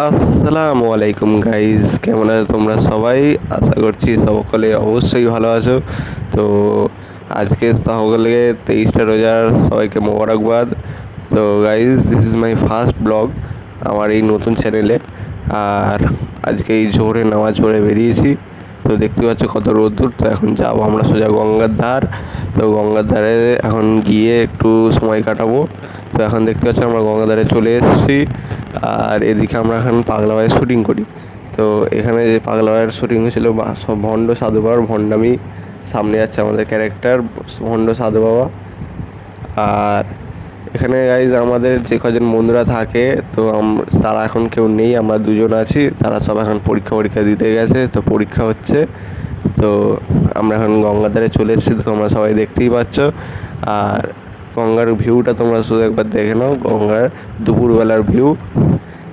আসসালামু আলাইকুম গাইজ কেমন আছো তোমরা সবাই? আশা করছি সকলে অবশ্যই ভালো আছো। তো আজকে সকলকে তেইশটা রোজার সবাইকে মোবারকবাদ। তো guys this is my first blog আমার এই নতুন চ্যানেলে আর আজকে এই জোহরে নামাজ পড়ে বেরিয়েছি। তো দেখতে পাচ্ছ কত রোদ্দুর। তো এখন যাব আমরা সোজা গঙ্গার ধার। তো গঙ্গার ধারে এখন গিয়ে একটু সময় কাটাবো। তো এখন দেখতে পাচ্ছ আমরা গঙ্গার ধারে চলে এসেছি। আর এদিকে আমরা এখন পাগলা ভাইয়ের শ্যুটিং করি। তো এখানে যে পাগলা ভাইয়ের শ্যুটিং হয়েছিল ভণ্ড সাধু বাবার ভণ্ডামি সামনে যাচ্ছে আমাদের ক্যারেক্টার ভণ্ড সাধু বাবা। আর এখানে গাইজ আমাদের যে কজন বন্ধুরা থাকে, তো তারা এখন কেউ নেই, আমরা দুজন আছি, তারা সব এখন পরীক্ষা পরীক্ষা দিতে গেছে, তো পরীক্ষা হচ্ছে। তো আমরা এখন গঙ্গাধারে চলে এসেছি, তো তোমরা সবাই দেখতেই পাচ্ছ। আর গঙ্গার ভিউটা তোমরা শুধু একবার দেখে নাও, গঙ্গার দুপুরবেলার ভিউ।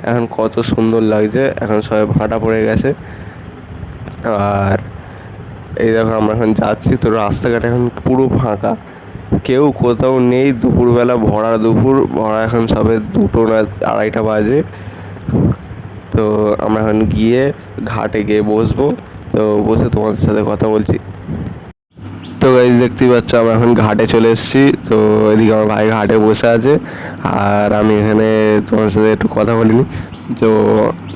এখন কত সুন্দর লাগছে, এখন সবাই ভাটা পড়ে গেছে। আর এই দেখো আমরা এখন যাচ্ছি, তো রাস্তাঘাট এখন পুরো ফাঁকা। কেউ কোথাও নেই, দুপুরবেলা ভরা দুপুর, ভরা এখন সবে দুটো না আড়াইটা বাজে। তো আমরা এখন গিয়ে ঘাটে গিয়ে বসবো। তো বসে তোমাদের সাথে কথা বলছি। তো গাইজ দেখতেই পাচ্ছ, আমরা এখন ঘাটে চলে এসেছি। তো এদিকে আমার ভাই ঘাটে বসে আছে, আর আমি এখানে তোমার সাথে একটু কথা বলিনি। তো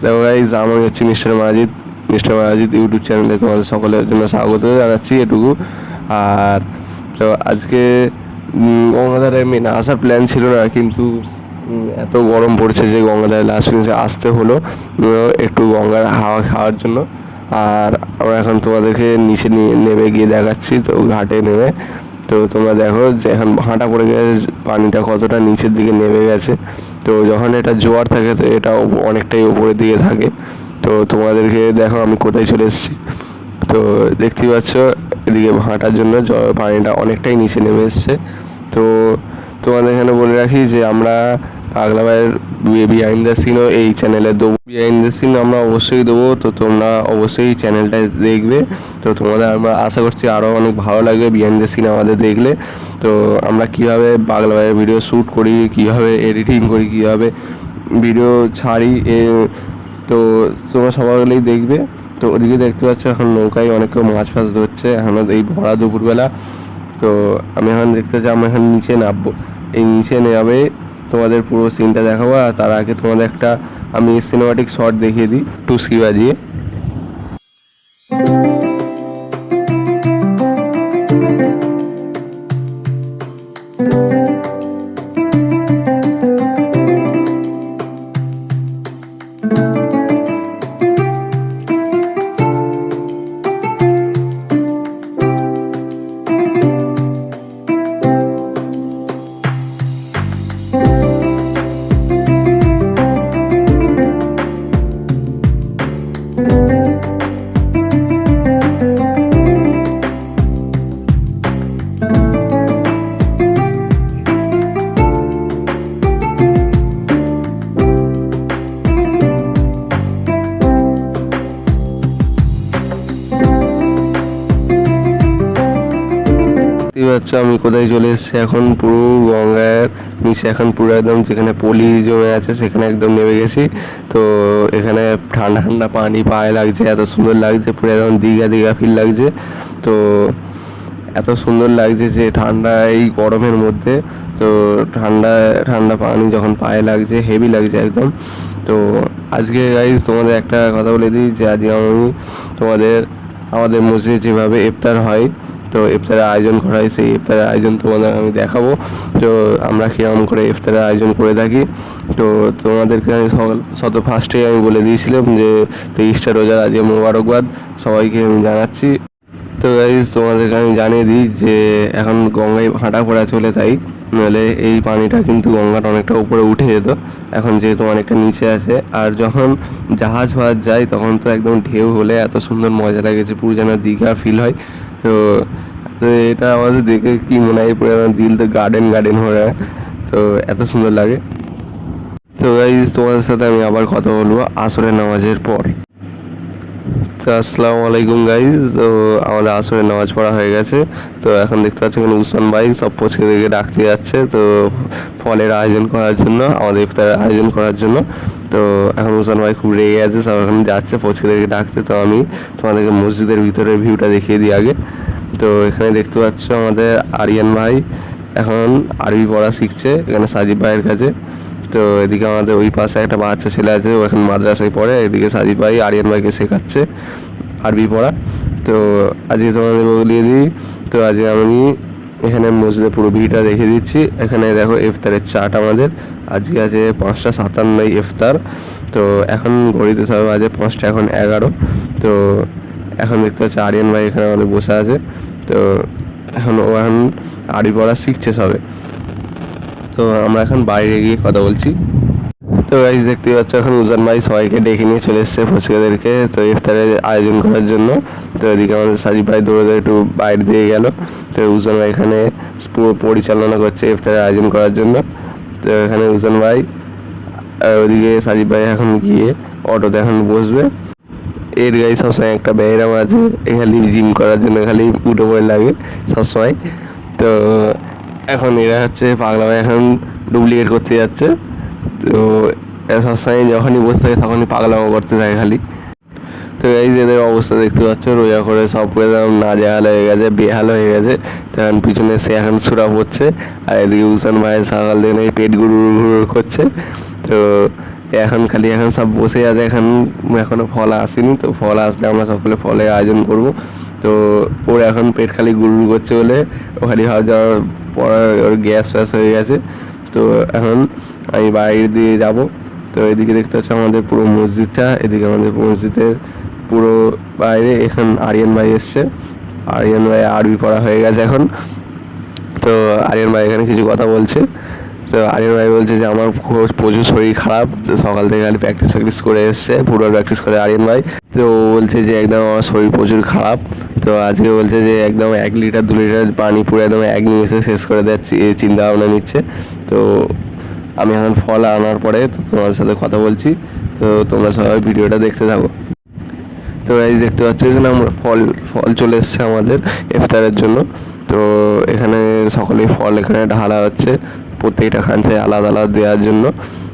দেখো গাইজ আমি হচ্ছে mister Majid mister Majid YouTube চ্যানেলে তোমাদের সকলের জন্য স্বাগত জানাচ্ছি এটুকু। আর তো আজকে গঙ্গাধারে মেন আসার প্ল্যান ছিল না, কিন্তু এত গরম পড়ছে যে গঙ্গাধারে লাস্ট ফিনিশে আসতে হলো একটু গঙ্গার হাওয়া খাওয়ার জন্য। আর আমরা এখন তোমাদেরকে নিচে নেমে গিয়ে দেখাচ্ছি, তো ঘাটে নেমে। তো তোমরা দেখো যে এখন ভাঁটা পড়ে গেছে, পানিটা কতটা নিচের দিকে নেমে গেছে। তো যখন এটা জোয়ার থাকে, তো এটা অনেকটাই উপরের দিকে থাকে। তো তোমাদেরকে দেখো আমি কোথায় চলে এসেছি। তো দেখতেই পাচ্ছ, এদিকে ভাঁটার জন্য পানিটা অনেকটাই নিচে নেমে এসছে। তো তোমাদের এখানে বলে রাখি যে আমরা ভাইয়ের বিহাইন্ড দ্য সিনও এই চ্যানেলে দেবো। বিহাইন্ড দ্য সিন আমরা অবশ্যই দেবো, তো তোমরা অবশ্যই চ্যানেলটা দেখবে। তো তোমাদের আমরা আশা করছি আরও অনেক ভালো লাগবে বিহাইন্ড দ্য সিন আমাদের দেখলে। তো আমরা কীভাবে পাগলা ভাইয়ের ভিডিও শ্যুট করি, কীভাবে এডিটিং করি, কীভাবে ভিডিও ছাড়ি, এ, তো তোমরা সবাই দেখবে। তো ওদিকে দেখতে পাচ্ছ এখন নৌকায় অনেক মাছ ফাছ ধরছে। এখন এই ভরা দুপুরবেলা। তো আমি এখন দেখতে পাচ্ছি, আমরা এখন নিচে নামবো। এই নিচে নেমে তোমাদের পুরো সিনটা দেখাবো আর তার আগে তোমাদের একটা আমি সিনেমাটিক শট দেখিয়ে দিই, টুসকি বাজিয়ে। দেখতেই পাচ্ছ আমি কোথায় চলে এসেছি? এখন পুরো গঙ্গার নিচে, এখন পুরো একদম যেখানে পলি জমে আছে, সেখানে একদম নেমে গেছি। তো এখানে ঠান্ডা ঠান্ডা পানি পায়ে লাগছে, এত সুন্দর লাগছে, পুরো একদম দীঘা দীঘা ফিল লাগছে। তো এত সুন্দর লাগছে যে ঠান্ডা, এই গরমের মধ্যে, তো ঠান্ডা ঠান্ডা পানি যখন পায়ে লাগছে হেভি লাগছে একদম। তো আজকে গাইজ তোমাদের একটা কথা বলে দিই, যে আজকে আমি তোমাদের, আমাদের মসজিদে যেভাবে ইফতার হয় তো ইফতারের আয়োজন করা হয় সেই ইফতারের আয়োজন তোমাদের আমি দেখাবো। তো আমরা কেমন করে ইফতারের আয়োজন করে থাকি। তো তোমাদেরকে আমি শত ফার্স্টেই আমি বলে দিয়েছিলাম যে তেইশটা রোজার আজকে মোবারকবাদ, সবাইকে আমি জানাচ্ছি। তো গাইজ তোমাদেরকে আমি জানিয়ে দিই যে এখন গঙ্গায় ভাঁটা পড়া চলে তাই নইলে এই পানিটা কিন্তু গঙ্গাটা অনেকটা উপরে উঠে যেত। এখন যেহেতু অনেকটা নিচে আছে, আর যখন জাহাজ ফাহাজ যায়, তখন তো একদম ঢেউ হলে এত সুন্দর মজা লাগেছে পুরো যেন দীঘা ফিল হয়। তো তো এটা আমাদের দেখে কি মনে হয় পুরো একদম দিল তো গার্ডেন গার্ডেন হয়ে তো এত সুন্দর লাগে। তো গাইজ তোমাদের সাথে আমি আবার কথা বলব আসরের নামাজের পর। তো আসসালামু আলাইকুম গাইজ তো আমাদের আসরে নামাজ পড়া হয়ে গেছে। তো এখন দেখতে পাচ্ছি এখানে উসমান ভাই সব পচকে দেখে ডাকতে যাচ্ছে। তো ফলের আয়োজন করার জন্য, আমাদের ইফতারের আয়োজন করার জন্য। তো এখন উসান ভাই খুব রেগে আছে সব এখন যাচ্ছে পচকেদেরকে ডাকতে তো আমি তোমাদেরকে মসজিদের ভিতরের ভিউটা দেখিয়ে দিই আগে। তো এখানে দেখতে পাচ্ছ আমাদের আরিয়ান ভাই, এখন আরবি পড়া শিখছে, এখানে সাজিব ভাইয়ের কাছে। তো এদিকে আমাদের ওই পাশে একটা বাচ্চা ছেলে আছে, ও এখন মাদ্রাসায় পড়ে, এদিকে সাজিব ভাই আরিয়ান ভাইকে শেখাচ্ছে আরবি পড়া। তো আজকে তোমাদের বলিয়ে দিই, তো আজকে আমি এখানে মসজিদে পুরো ভিটা রেখে দিচ্ছি। এখানে দেখো ইফতারের চাট আমাদের। আজকে আছে পাঁচটা সাতান্নই ইফতার। তো এখন ঘড়িতে সব বাজে পাঁচটা, এখন এগারো। তো এখন দেখতে পাচ্ছি আরিয়ান ভাই এখানে আমাদের বসে আছে। তো এখন ও এখন আড়ি পড়া শিখছে সবে। তো আমরা এখন বাইরে গিয়ে কথা বলছি। তো গাইজ দেখতে পাচ্ছ, এখন উজান ভাই সবাইকে ডেকে নিয়ে চলে এসছে ফুচকাদেরকে, তো ইফতারের আয়োজন করার জন্য। তো এদিকে আমাদের সাজিব ভাই দৌড়ে দৌড়ে একটু বাইরে দিয়ে গেল। তো উজান ভাই এখানে পুরো পরিচালনা করছে ইফতারের আয়োজন করার জন্য। তো এখানে উজান ভাই ওদিকে সাজিব ভাই এখন গিয়ে অটোতে এখন বসবে। এর গাড়ি সবসময় একটা ব্যায়াম আছে খালি জিম করার জন্য খালি উঠে পড়ে লাগে সবসময়। তো এখন এরা হচ্ছে পাগলা ভাই এখন ডুপ্লিকেট করতে যাচ্ছে। তো সবসময় যখনই বসে থাকে তখনই পাগলামো করতে থাকে খালি। তো এই যে এদের অবস্থা দেখতে পাচ্ছ, রোজা করে সব করে একদম নাজেহাল হয়ে গেছে, বেহাল হয়ে গেছে। তখন পিছনে সে এখন সুরা পড়ছে আর এদিকে উসান ভাই সকাল থেকে নাকি পেট গুরু গুরু করছে। তো এখন খালি এখন সব বসে আছে, এখন এখনও ফল আসেনি। তো ফল আসলে আমরা সকলে ফলের আয়োজন করব। তো ওর এখন পেট খালি গুড় করছে বলে ও খালি ভাব যাওয়ার পর ওর গ্যাস ফ্যাস হয়ে গেছে। তো এখন আমি বাইরে দিয়ে যাব। তো এদিকে দেখতে পাচ্ছ আমাদের পুরো মসজিদটা, এদিকে আমাদের মসজিদের পুরো বাইরে এখন আরিয়ান ভাই এসছে। আরিয়ান ভাই আরবি পড়া হয়ে গেছে এখন। তো আরিয়ান ভাই এখানে কিছু কথা বলছে। তো আরিয়ান ভাই বলছে যে আমার প্রচুর শরীর খারাপ সকাল থেকে খালি প্র্যাকটিস প্র্যাকটিস করে এসছে ফুটবল প্র্যাকটিস করে আরিয়ান ভাই। তো ও বলছে যে একদম আমার শরীর প্রচুর খারাপ, তো আজকে বলছে যে একদম এক লিটার, দু লিটার পানি পুরো একদম এক নিমেষে শেষ করে দেওয়ার চিন্তা ভাবনা নিচ্ছে। তো আমি এখন ফল আনার পরে তো তোমাদের সাথে কথা বলছি, তো তোমরা সবাই ভিডিওটা দেখতে থাকো। তো এই দেখতে পাচ্ছ যে আমরা ফল ফল চলে এসছে আমাদের, ইফতারের জন্য। তো এখানে সকলেই ফল এখানে ঢালা হচ্ছে প্রত্যেকটা খাঞ্চায় আলাদা আলাদা দেওয়ার জন্য।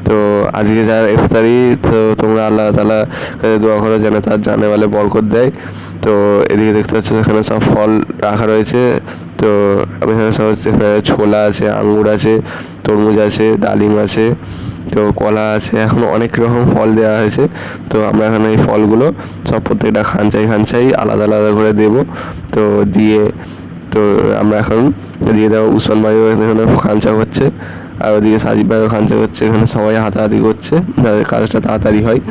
তো আজকে যার ইফতারি তো তোমরা আল্লাহ তালা কাছে দোয়া করো যেন তার জানে বলে বরকত দেয়। তো এদিকে দেখতে পাচ্ছ এখানে সব ফল রাখা রয়েছে। তো আমি এখানে সব ছোলা আছে, আঙ্গুর আছে, তরমুজ আছে, ডালিম আছে, তো কলা আছে। এখন অনেক রকম ফল দেওয়া হয়েছে। তো আমরা এখানে এই ফলগুলো সব প্রত্যেকটা খাঞ্চাই খাঞ্চাই আলাদা আলাদা করে দেব। তো দিয়ে তো আমরা এখন এদিকে দেখো উসমান ভাইও এখানে খাঞ্চা করছে আর ওদিকে সাজিব ভাইও খাঞ্চা হচ্ছে, এখানে সবাই হাতাহাতি করছে, যাদের কাজটা তাড়াতাড়ি হয়,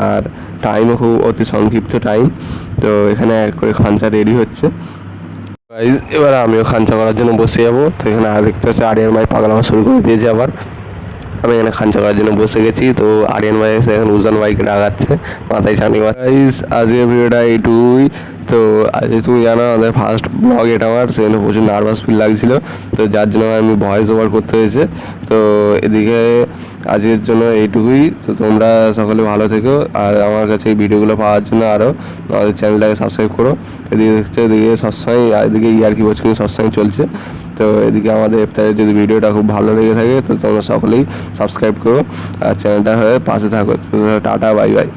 আর টাইমও খুব অতি সংক্ষিপ্ত টাইম তো এখানে এক করে খাঞ্চা রেডি হচ্ছে। এবার আমিও খাঞ্চা করার জন্য বসে যাব, তো এখানে আর দেখতে হচ্ছে আড়িয়ার মাই পাগলামা শুরু করে দিয়েছে আবার। আমি এখানে খাঞ্চা করার জন্য বসে গেছি, তো আরিয়ান ভাই এসে এখন উজান ভাইকে ডাকাচ্ছে, মাথায় ছানি গাইস আজকে ভিডিওটা এইটুকুই। তো আজকে তুমি জানো আমাদের ফার্স্ট ব্লগ এটা আমার সেখানে প্রচুর নার্ভাস ফিল লাগছিল। তো যার জন্য আমি ভয়েস ওভার করতে হয়েছে। তো এদিকে আজকের জন্য এইটুকুই। তো তোমরা সকলে ভালো থেকো। আর আমার কাছে এই ভিডিওগুলো পাওয়ার জন্য আরও আমাদের চ্যানেলটাকে সাবস্ক্রাইব করো। এদিকে হচ্ছে এদিকে সবসময় এদিকে ইয়ার্কি বছর সবসময় চলছে। তো এদিকে আমাদের এফতারের যদি ভিডিওটা খুব ভালো লেগে থাকে, তো তোমরা সকলেই সাবস্ক্রাইব করো। আর চ্যানেলটা হয়ে পাশে থাকো। তো টাটা বাই বাই